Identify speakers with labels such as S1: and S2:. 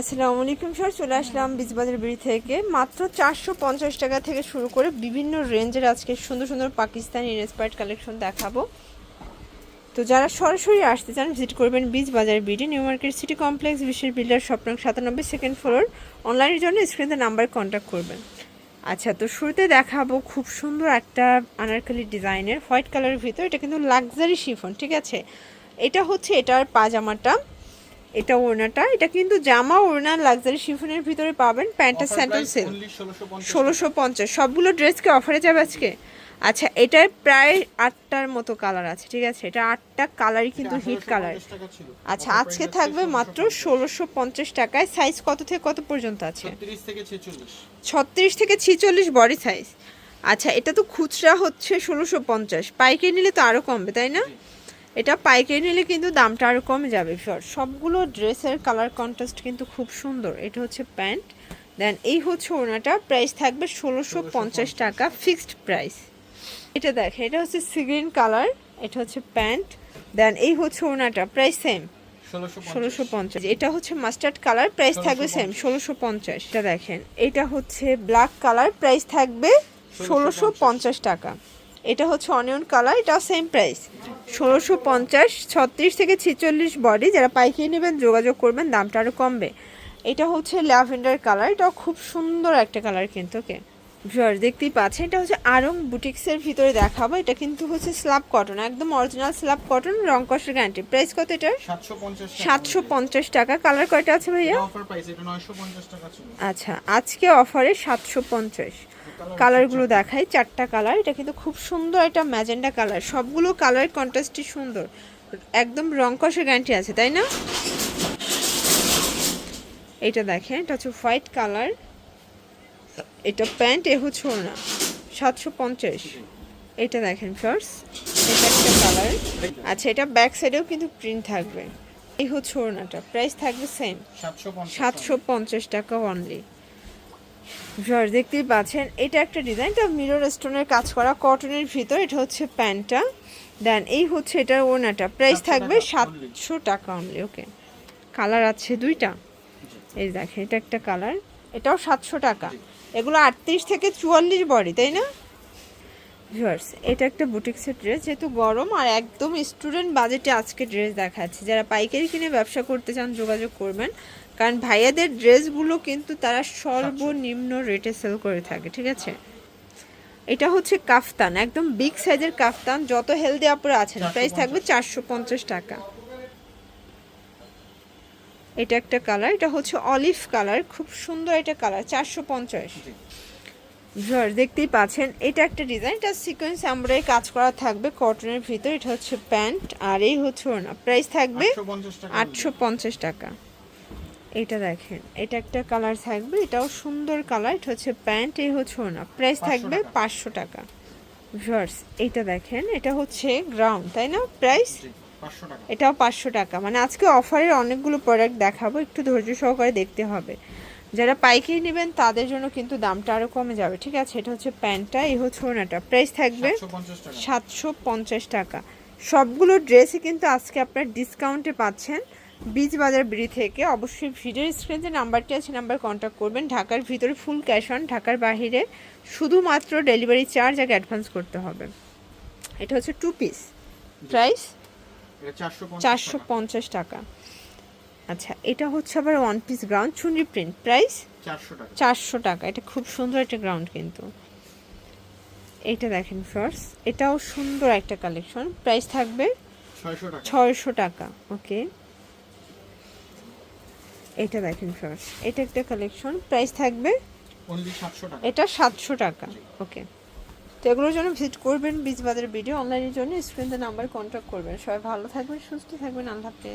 S1: আসসালামু আলাইকুম স্যার, চলে আসলাম বীজবাজার বিড়ি থেকে। মাত্র চারশো পঞ্চাশ টাকা থেকে শুরু করে বিভিন্ন রেঞ্জের আজকে সুন্দর সুন্দর পাকিস্তানি ইন্সপায়ার্ড কালেকশন দেখাবো। তো যারা সরাসরি আসতে চান ভিজিট করবেন বীজ বাজার BD, new market city complex, বিশ্বের বিল্ডার স্বপ্ন সাতানব্বই সেকেন্ড ফ্লোর অনলাইনের জন্য স্ক্রিনে নাম্বার কন্ট্যাক্ট করবেন। আচ্ছা তো শুরুতে দেখাবো খুব সুন্দর একটা আনারকালি ডিজাইনের, হোয়াইট কালারের ভিতর। এটা কিন্তু লাক্সারি শিফন ঠিক আছে? এটা হচ্ছে এটার পাজামাটা। এটা ওড়নাটা এটা কিন্তু জামা ওড়না লাক্সারি শিফনের ভিতরে পাবেন প্যান্টের স্যান্ডেল সেল ষোলোশো পঞ্চাশ। সবগুলো ড্রেসকে অফারে যাবে আজকে? আচ্ছা এটার প্রায় আটটার মতো কালার আছে ঠিক আছে? এটা আটটা কালারই কিন্তু হিট কালার আচ্ছা আজকে থাকবে মাত্র ষোলোশো পঞ্চাশ। টাকায়। সাইজ কত থেকে কত পর্যন্ত আছে? ছত্রিশ থেকে ছিচল্লিশ। বডি সাইজ আচ্ছা এটা তো খুচরা হচ্ছে ষোলোশো পঞ্চাশ। পাইকারি নিলে তো আরও কমবে তাই না? এটা পাইকারি নিলে কিন্তু দামটা আরও কমে যাবে ফিওর সবগুলো ড্রেসের কালার কন্ট্রাস্ট কিন্তু খুব সুন্দর। এটা হচ্ছে প্যান্ট। দেন এই হচ্ছে ওনাটা প্রাইস থাকবে ষোলোশো পঞ্চাশ টাকা ফিক্সড প্রাইস এটা দেখে এটা হচ্ছে সিগ্রিন কালার এটা হচ্ছে প্যান্ট। দেন এই হচ্ছে ওনাটা প্রাইস সেম
S2: ষোলোশো
S1: ষোলোশো পঞ্চাশ। এটা হচ্ছে মাস্টার্ড কালার প্রাইস থাকবে সেম ষোলোশো পঞ্চাশ। এটা দেখেন এটা হচ্ছে ব্ল্যাক কালার প্রাইস থাকবে ষোলোশো পঞ্চাশ টাকা। এটা হচ্ছে অনিয়ন কালার এটাও সেম প্রাইস ষোলোশো পঞ্চাশ ছত্রিশ থেকে ছিচল্লিশ বডি যারা পাইকারি নেবেন যোগাযোগ করবেন দামটা আরও কমবে। এটা হচ্ছে ল্যাভেন্ডার কালার এটাও খুব সুন্দর একটা কালার কিন্তু ওকে। ভিউয়ার দেখতেই পাচ্ছেন এটা হচ্ছে আরং বুটিক্সের ভিতরে দেখাবো। এটা কিন্তু হচ্ছে স্ল্যাব কটন একদম অরিজিনাল স্ল্যাব কটন রং কষের গ্যারান্টি প্রাইস কত এটার?
S2: সাতশো পঞ্চাশ
S1: টাকা। কালার কয়টা আছে ভাইয়া? আচ্ছা আজকে অফারে সাতশো পঞ্চাশ। কালারগুলো দেখাই চারটা কালার এটা কিন্তু খুব সুন্দর একটা ম্যাজেন্ডা কালার সবগুলো কালার কন্ট্রাস্টই সুন্দর। একদম রং কষের গ্যারান্টি আছে তাই না? এটা দেখেন এটা হচ্ছে হোয়াইট কালার এটা প্যান্ট এ হচ্ছে না সাতশো পঞ্চাশ। এটা দেখেন ফার্স্ট এটা একটা কালার আচ্ছা এটা ব্যাক সাইডেও কিন্তু প্রিন্ট থাকবে। এই হচ্ছে ওড়নাটা প্রাইস থাকবে সেম
S2: সাতশো
S1: সাতশো পঞ্চাশ টাকা অনলি ভিউয়ার দেখতেই পাচ্ছেন এটা একটা ডিজাইন তো মিরর স্টোনের কাজ করা কটনের ভিতর এটা হচ্ছে প্যান্টটা। দেন এই হচ্ছে এটার ওনাটা প্রাইস থাকবে সাতশো টাকা অনলি ওকে কালার আছে দুইটা। এই দেখেন এটা একটা কালার এটাও সাতশো টাকা। এগুলো আটত্রিশ থেকে চুয়াল্লিশ বডি তাই না? ভিউয়ার্স এটা একটা বুটিক্সের ড্রেস যেহেতু গরম আর একদম স্টুডেন্ট বাজেটে আজকে ড্রেস দেখাচ্ছে। যারা পাইকারি কিনে ব্যবসা করতে চান যোগাযোগ করবেন। কারণ ভাইয়াদের ড্রেসগুলো কিন্তু তারা সর্বনিম্ন রেটে সেল করে থাকে ঠিক আছে? এটা হচ্ছে কাফতান একদম বিগ সাইজের কাফতান যত হেলদি আপুরা আছেন প্রাইস থাকবে চারশো পঞ্চাশ টাকা। এটা একটা কালার এটা হচ্ছে অলিভ কালার খুব সুন্দর এটা কালার চারশো পঞ্চাশ। ভিউয়ার দেখতেই পাচ্ছেন এটা একটা ডিজাইন এটা সিকোয়েন্স এমব্রয়ডারি কাজ করা থাকবে কটনের ভিতর এটা হচ্ছে প্যান্ট আর এই হচ্ছে ওনা প্রাইস থাকবে
S2: আটশো পঞ্চাশ টাকা
S1: এটা দেখেন এটা একটা কালার থাকবে এটাও সুন্দর কালার এটা হচ্ছে প্যান্ট এই হচ্ছে ওনা প্রাইস
S2: 500
S1: থাকবে পাঁচশো টাকা। ভিউয়ার্স এটা দেখেন এটা হচ্ছে গ্রাউন্ড তাই না? প্রাইস এটাও পাঁচশো টাকা। মানে আজকে অফারের অনেকগুলো প্রোডাক্ট দেখাবো একটু ধৈর্য সহকারে দেখতে হবে। যারা পাইকারি নেবেন তাদের জন্য কিন্তু দামটা আরও কমে যাবে। ঠিক আছে? এটা হচ্ছে প্যান্টটা এই হচ্ছে ওনাটা প্রাইস থাকবে
S2: সাতশো পঞ্চাশ টাকা।
S1: সবগুলো ড্রেসই কিন্তু আজকে আপনার ডিসকাউন্টে পাচ্ছেন। বীজ বাজার বিড়ি থেকে। অবশ্যই ভিডিওর স্ক্রিনে যে নাম্বারটি আছে নাম্বার কন্ট্যাক্ট করবেন। ঢাকার ভিতরে ফুল ক্যাশ অন ঢাকার বাইরে শুধুমাত্র ডেলিভারি চার্জ আগে অ্যাডভান্স করতে হবে। এটা হচ্ছে টু পিস প্রাইস
S2: চারশো
S1: পঞ্চাশ টাকা। আচ্ছা এটা হচ্ছে আবার one piece ground চুনরি print price
S2: চারশো টাকা।
S1: এটা খুব সুন্দর একটা গ্রাউন্ড কিন্তু। এটা দেখেন ফার্স্ট এটাও সুন্দর একটা কালেকশন প্রাইস থাকবে
S2: ছয়শো টাকা।
S1: ওকে। এটা দেখেন ফার্স্ট এটা একটা কালেকশন প্রাইস থাকবে এটা সাতশো টাকা ওকে। তো এগুলোর জন্য ভিজিট করবেন বীজ বাজার ভিডিও অনলাইনের জন্য স্ক্রিনতে নাম্বার কন্ট্যাক্ট করবেন। সবাই ভালো থাকবেন সুস্থ থাকবেন আল্লাহ হাফেজ।